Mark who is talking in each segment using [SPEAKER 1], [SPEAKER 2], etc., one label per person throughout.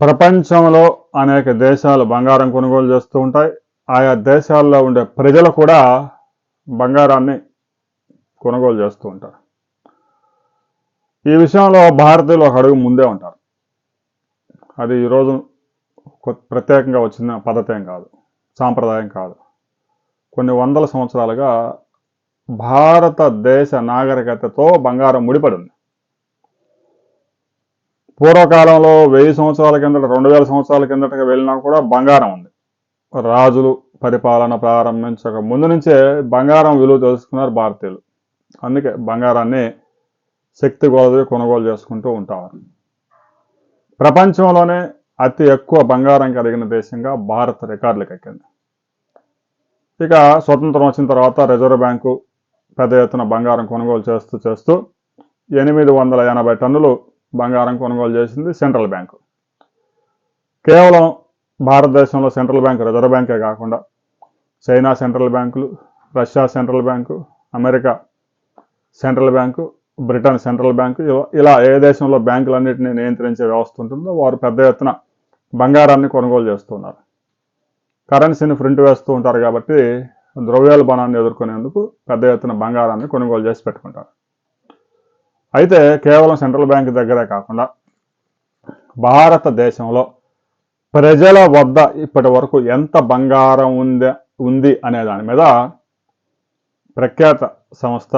[SPEAKER 1] ప్రపంచంలో అనేక దేశాలు బంగారం కొనుగోలు చేస్తూ ఉంటాయి. ఆయా దేశాల్లో ఉండే ప్రజలు కూడా బంగారాన్ని కొనుగోలు చేస్తూ ఉంటారు. ఈ విషయంలో భారతీయులు ఒక అడుగు ముందే ఉంటారు. అది ఈరోజు ప్రత్యేకంగా వచ్చిన పద్ధతేం కాదు. సాంప్రదాయం కాదు. కొన్ని వందల సంవత్సరాలుగా భారతదేశ నాగరికతతో బంగారం ముడిపడి ఉంది. పూర్వకాలంలో వెయ్యి సంవత్సరాల కిందట రెండు వేల సంవత్సరాల కిందటగా వెళ్ళినా కూడా బంగారం ఉంది. రాజులు పరిపాలన ప్రారంభించక ముందు నుంచే బంగారం విలువ తెలుసుకున్నారు భారతీయులు. అందుకే బంగారాన్ని శక్తి కొలది కొనుగోలు చేసుకుంటూ ఉంటారు. ప్రపంచంలోనే అతి ఎక్కువ బంగారం కలిగిన దేశంగా భారత్ రికార్డులకు ఎక్కింది. ఇక స్వతంత్రం వచ్చిన తర్వాత రిజర్వ్ బ్యాంకు పెద్ద ఎత్తున బంగారం కొనుగోలు చేస్తూ చేస్తూ ఎనిమిది వందల ఎనభై టన్నులు బంగారం కొనుగోలు చేసింది సెంట్రల్ బ్యాంకు. కేవలం భారతదేశంలో సెంట్రల్ బ్యాంక్ రిజర్వ్ బ్యాంకే కాకుండా చైనా సెంట్రల్ బ్యాంకులు Russia central bank America central bank Britain central bank ఇలా- ఏ దేశంలో బ్యాంకులన్నింటినీ నియంత్రించే వ్యవస్థ ఉంటుందో వారు పెద్ద ఎత్తున బంగారాన్ని కొనుగోలు చేస్తున్నారు. కరెన్సీని ప్రింట్ వేస్తూ ఉంటారు కాబట్టి ద్రవ్యోల్బణాన్ని ఎదుర్కొనేందుకు పెద్ద ఎత్తున బంగారాన్ని కొనుగోలు చేసి పెట్టుకుంటారు. అయితే కేవలం సెంట్రల్ బ్యాంక్ దగ్గరే కాకుండా భారతదేశంలో ప్రజల వద్ద ఇప్పటి వరకు ఎంత బంగారం ఉంది ఉంది అనే దాని మీద ప్రఖ్యాత సంస్థ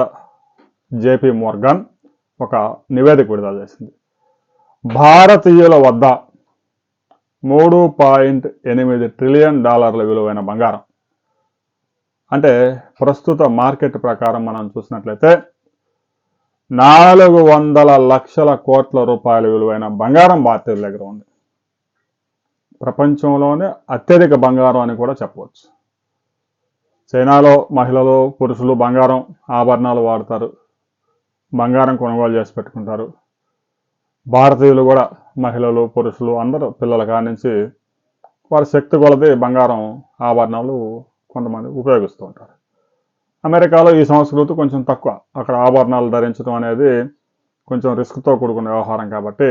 [SPEAKER 1] జేపీ మోర్గన్ ఒక నివేదిక విడుదల చేసింది. భారతీయుల వద్ద మూడు పాయింట్ ఎనిమిది ట్రిలియన్ డాలర్ల విలువైన బంగారం. అంటే ప్రస్తుత మార్కెట్ ప్రకారం మనం చూసినట్లయితే నాలుగు వందల లక్షల కోట్ల రూపాయల విలువైన బంగారం భారతీయుల దగ్గర ఉంది. ప్రపంచంలోనే అత్యధిక బంగారం అని కూడా చెప్పవచ్చు. చైనాలో మహిళలు పురుషులు బంగారం ఆభరణాలు వాడతారు. బంగారం కొనుగోలు చేసి పెట్టుకుంటారు. భారతీయులు కూడా మహిళలు పురుషులు అందరూ పిల్లల కాడి నుంచి వారి శక్తి కొలది బంగారం ఆభరణాలు కొంతమంది ఉపయోగిస్తూ ఉంటారు. అమెరికాలో ఈ సంస్కృతి కొంచెం తక్కువ. అక్కడ ఆభరణాలు ధరించడం అనేది కొంచెం రిస్క్తో కూడుకున్న వ్యవహారం కాబట్టి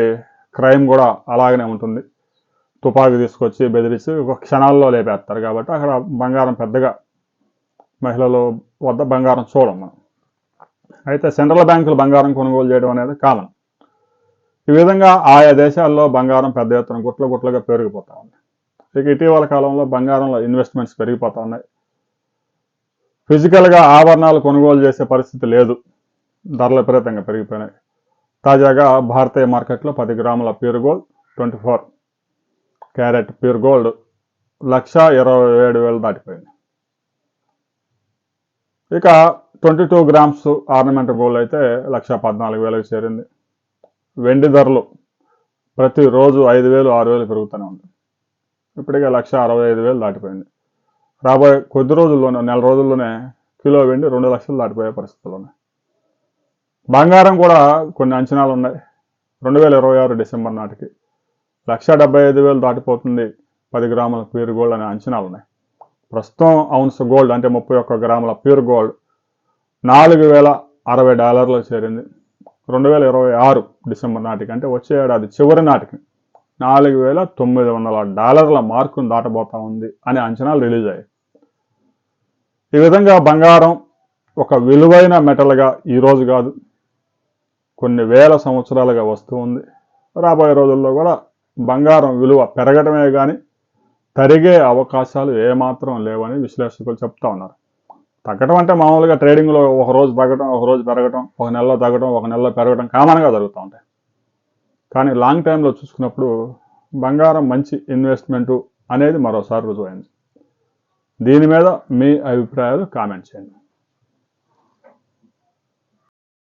[SPEAKER 1] క్రైమ్ కూడా అలాగనే ఉంటుంది. తుపాకీ తీసుకొచ్చి బెదిరించి ఒక క్షణాల్లో లేపేస్తారు కాబట్టి అక్కడ బంగారం పెద్దగా మహిళల వద్ద బంగారం చూడం మనం. అయితే సెంట్రల్ బ్యాంకులు బంగారం కొనుగోలు చేయడం అనేది కామన్. ఈ విధంగా ఆయా దేశాల్లో బంగారం పెద్ద ఎత్తున గుట్ల గుట్లుగా పెరిగిపోతూ ఉంది. ఇక ఇటీవల కాలంలో బంగారంలో ఇన్వెస్ట్మెంట్స్ పెరిగిపోతూ ఉన్నాయి. ఫిజికల్గా ఆభరణాలు కొనుగోలు చేసే పరిస్థితి లేదు. ధరలు విపరీతంగా పెరిగిపోయినాయి. తాజాగా భారతీయ మార్కెట్లో పది గ్రాముల pure gold twenty four carat pure gold lakh ఇరవై ఏడు వేలు దాటిపోయింది. ఇక twenty two grams ornament gold అయితే లక్ష పద్నాలుగు వేలకు చేరింది. వెండి ధరలు ప్రతిరోజు ఐదు వేలు ఆరు వేలు పెరుగుతూనే ఉంది. ఇప్పటికే లక్ష అరవై ఐదు వేలు దాటిపోయింది. రాబోయే కొద్ది రోజుల్లోనే నెల రోజుల్లోనే కిలో వెండి రెండు లక్షలు దాటిపోయే పరిస్థితులు ఉన్నాయి బంగారం కూడా కొన్ని అంచనాలు ఉన్నాయి. రెండు వేల ఇరవై ఆరు డిసెంబర్ నాటికి లక్ష డెబ్బై ఐదు వేలు దాటిపోతుంది పది గ్రాముల ప్యూర్ గోల్డ్ అనే అంచనాలు ఉన్నాయి. ప్రస్తుతం అవున్స్ గోల్డ్ అంటే ముప్పై ఒక్క గ్రాముల ప్యూర్ గోల్డ్ నాలుగు వేల అరవై డాలర్లు చేరింది. రెండు వేల ఇరవై ఆరు డిసెంబర్ నాటికి అంటే వచ్చే ఏడాది చివరి నాటికి. నాలుగు వేల తొమ్మిది వందల డాలర్ల మార్కును దాటబోతా ఉంది అనే అంచనాలు రిలీజ్ అయ్యాయి. ఈ విధంగా బంగారం ఒక విలువైన మెటల్గా ఈరోజు కాదు కొన్ని వేల సంవత్సరాలుగా వస్తూ ఉంది. రాబోయే రోజుల్లో కూడా బంగారం విలువ పెరగటమే కానీ తరిగే అవకాశాలు ఏమాత్రం లేవని విశ్లేషకులు చెప్తా ఉన్నారు. తగ్గటం అంటే మామూలుగా ట్రేడింగ్లో ఒక రోజు తగ్గటం ఒక రోజు పెరగటం ఒక నెలలో తగ్గటం ఒక నెలలో పెరగడం కామన్గా జరుగుతూ ఉంటాయి. కానీ లాంగ్ టైంలో చూసుకున్నప్పుడు బంగారం మంచి ఇన్వెస్ట్మెంటు అనేది మరోసారి రుజువైంది. దీని మీద మీ అభిప్రాయాలు కామెంట్ చేయండి.